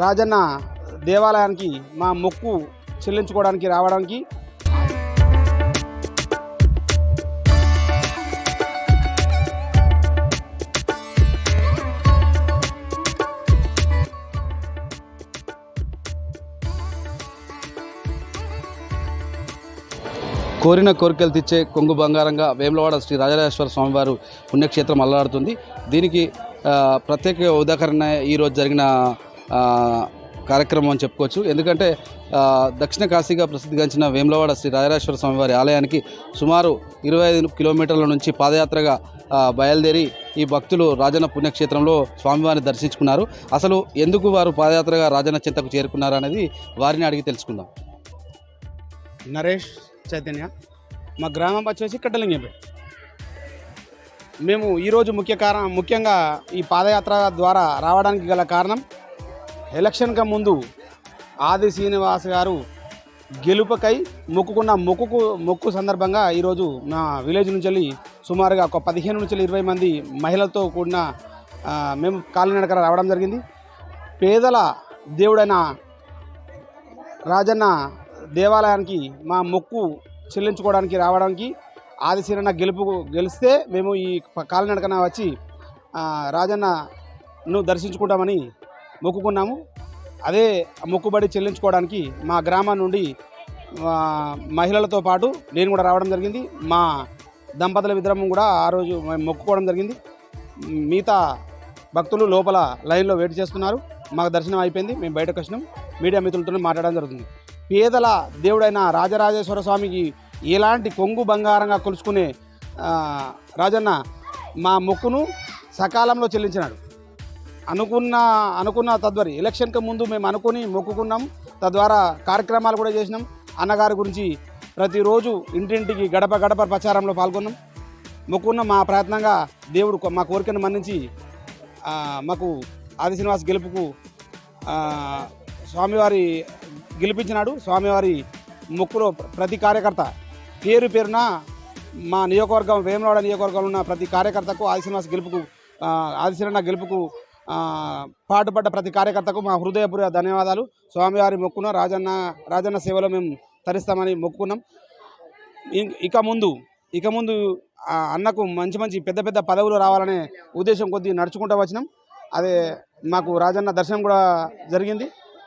రాజన్న దేవాలయానికి మా మొక్కు చెల్లించుకోవడానికి రావడానికి కోరిన కోరికలు తెచ్చే కొంగు బంగారంగా వేములవాడ శ్రీ రాజరాజేశ్వర స్వామివారు పుణ్యక్షేత్రం అల్లాడుతుంది. దీనికి ప్రత్యేక ఉదాహరణ ఈరోజు జరిగిన కార్యక్రమం అని చెప్పుకోవచ్చు. ఎందుకంటే దక్షిణ కాశీగా ప్రసిద్ధిగాంచిన వేములవాడ శ్రీ రాజరాజేశ్వర స్వామివారి ఆలయానికి సుమారు ఇరవై ఐదు కిలోమీటర్ల నుంచి పాదయాత్రగా బయలుదేరి ఈ భక్తులు రాజన్న పుణ్యక్షేత్రంలో స్వామివారిని దర్శించుకున్నారు. అసలు ఎందుకు వారు పాదయాత్రగా రాజన్న చింతకు చేరుకున్నారు అనేది వారిని అడిగి తెలుసుకుందాం. నరేష్ చైతన్య మా గ్రామం వచ్చేసి కట్టలింగంపేట. మేము ఈరోజు ముఖ్య కారణం ముఖ్యంగా ఈ పాదయాత్ర ద్వారా రావడానికి గల కారణం ఎలక్షన్కి ముందు ఆది శ్రీనివాస్ గారు గెలుపుకై మొక్కుకున్న మొక్కుకు మొక్కు సందర్భంగా ఈరోజు మా విలేజ్ నుంచి వెళ్ళి సుమారుగా ఒక పదిహేను నుంచి ఇరవై మంది మహిళలతో కూడిన మేము కాలినడక రావడం జరిగింది. పేదల దేవుడైన రాజన్న దేవాలయానికి మా మొక్కు చెల్లించుకోవడానికి రావడానికి ఆదిశీరణ గెలుపు గెలిస్తే మేము ఈ కాలినడకన వచ్చి రాజన్నను దర్శించుకుంటామని మొక్కుకున్నాము. అదే మొక్కుబడి చెల్లించుకోవడానికి మా గ్రామం నుండి మహిళలతో పాటు నేను కూడా రావడం జరిగింది. మా దంపతుల విద్రమం కూడా ఆ రోజు మేము మొక్కుకోవడం జరిగింది. మిగతా భక్తులు లోపల లైన్లో వెయిట్ చేస్తున్నారు. మాకు దర్శనం అయిపోయింది. మేము బయటకు వచ్చినాం. మీడియా మిత్రులతో మాట్లాడడం జరుగుతుంది. పేదల దేవుడైన రాజరాజేశ్వర స్వామికి ఎలాంటి కొంగు బంగారంగా కొలుచుకునే రాజన్న మా మొక్కును సకాలంలో చెల్లించినాడు. అనుకున్న అనుకున్న తద్వారి ఎలక్షన్కి ముందు మేము అనుకుని మొక్కుకున్నాం. తద్వారా కార్యక్రమాలు కూడా చేసినాం. అన్నగారి గురించి ప్రతిరోజు ఇంటింటికి గడప గడప ప్రచారంలో పాల్గొన్నాం. మొక్కున్న మా ప్రయత్నంగా దేవుడు మా కోరికను మన్నించి మాకు ఆది శ్రీనివాస్ గెలుపుకు స్వామివారి గెలిపించినాడు. స్వామివారి మొక్కులో ప్రతి కార్యకర్త పేరు పేరున మా నియోజకవర్గం వేమనవాడ నియోజకవర్గంలో ఉన్న ప్రతి కార్యకర్తకు ఆది శ్రీనివాస్ గెలుపుకు ఆ, ఆది శ్రీనివాస్ గెలుపుకు పాటుపడ్డ ప్రతి కార్యకర్తకు మా హృదయపూర్వ ధన్యవాదాలు. స్వామివారి మొక్కున రాజన్న రాజన్న సేవలో మేము తరిస్తామని మొక్కుకున్నాం. ఇక ముందు ఇక ముందు అన్నకు మంచి మంచి పెద్ద పెద్ద పదవులు రావాలనే ఉద్దేశం కొద్దీ నడుచుకుంటూ వచ్చినాం. అదే మాకు రాజన్న దర్శనం కూడా జరిగింది.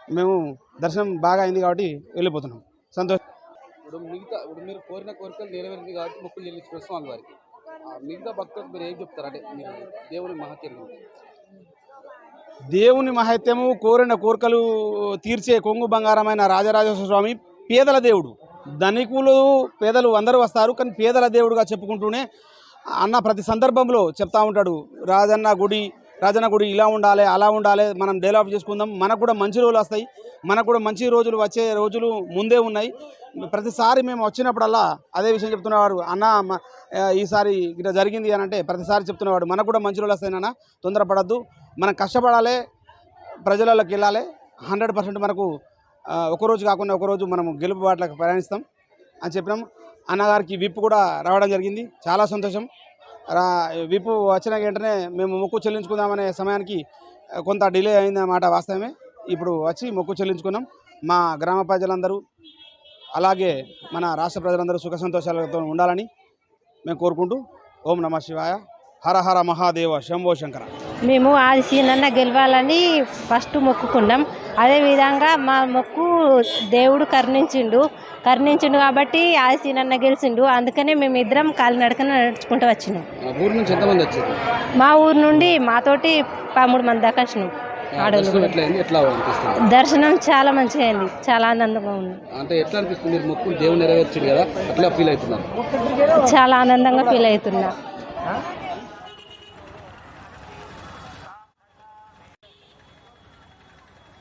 మేము దర్శనం బాగా అయింది కాబట్టి వెళ్ళిపోతున్నాం. సంతోషం ఇప్పుడు మిగతా ఇప్పుడు మీరు కోరిన కోరికలు నెరవేరింది కాబట్టి మొక్కులు చెల్లించుకున్న స్వామి వారికి. మిగతా భక్తులకు మీరు ఏం చెప్తారు? అంటే మీరు దేవుని మహత్యం దేవుని మహత్యము కోరిన కోరికలు తీర్చే కొంగు బంగారమైన రాజరాజేశ్వర స్వామి పేదల దేవుడు. ధనికులు పేదలు అందరూ వస్తారు కానీ పేదల దేవుడుగా చెప్పుకుంటూనే అన్న ప్రతి సందర్భంలో చెప్తా ఉంటాడు. రాజన్న గుడి రాజన్న గుడి ఇలా ఉండాలి అలా ఉండాలి మనం డెవలప్ చేసుకుందాం. మనకు కూడా మంచి రోజులు వస్తాయి. మనకు కూడా మంచి రోజులు వచ్చే రోజులు ముందే ఉన్నాయి. ప్రతిసారి మేము వచ్చినప్పుడల్లా అదే విషయం చెప్తున్నవాడు అన్న ఈసారి ఇట్లా జరిగింది అని అంటే ప్రతిసారి చెప్తున్నవాడు మనకు కూడా మంచి రోజులు వస్తాయి నాన్న తొందరపడద్దు. మనం కష్టపడాలి ప్రజలలోకి వెళ్ళాలి. హండ్రెడ్ పర్సెంట్ మనకు ఒకరోజు ఒక రోజు కాకుండా ఒకరోజు మనం గెలుపు బాటలకు ప్రయాణిస్తాం అని చెప్పినాం. అన్నగారికి విప్ కూడా రావడం జరిగింది. చాలా సంతోషం. రా వచ్చిన వెంటనే మేము మొక్కు చెల్లించుకుందామనే సమయానికి కొంత డిలే అయిందన్నమాట వాస్తవమే. ఇప్పుడు వచ్చి మొక్కు చెల్లించుకున్నాం. మా గ్రామ ప్రజలందరూ అలాగే మన రాష్ట్ర ప్రజలందరూ సుఖ సంతోషాలతో ఉండాలని మేము కోరుకుంటూ ఓం నమ శివాయ. హర హర మహాదేవ శంభో శంకర. మేము ఆది సీనన్న గెలవాలని ఫస్ట్ మొక్కుకున్నాం. అదేవిధంగా మా మొక్కు దేవుడు కరుణించిండు. కరుణించిండు కాబట్టి ఆది సీనన్న గెలిచిండు. అందుకనే మేము ఇద్దరం కాలినడకన నడుచుకుంటూ వచ్చినాం. ఆ ఊరు నుంచి ఎంతమంది వచ్చారు? మా ఊరు నుండి మాతోటి పదమూడు మంది దాకా వచ్చినాం. దర్శనం చాలా మంచిగా అయింది. చాలా ఆనందంగా ఉంది. అంటే ఎట్లా అనిపిస్తుంది? మొక్కులు దేవుని నెరవేర్చింది కదా అట్లా ఫీల్ అవుతున్నారు చాలా ఆనందంగా ఫీల్ అవుతున్నా.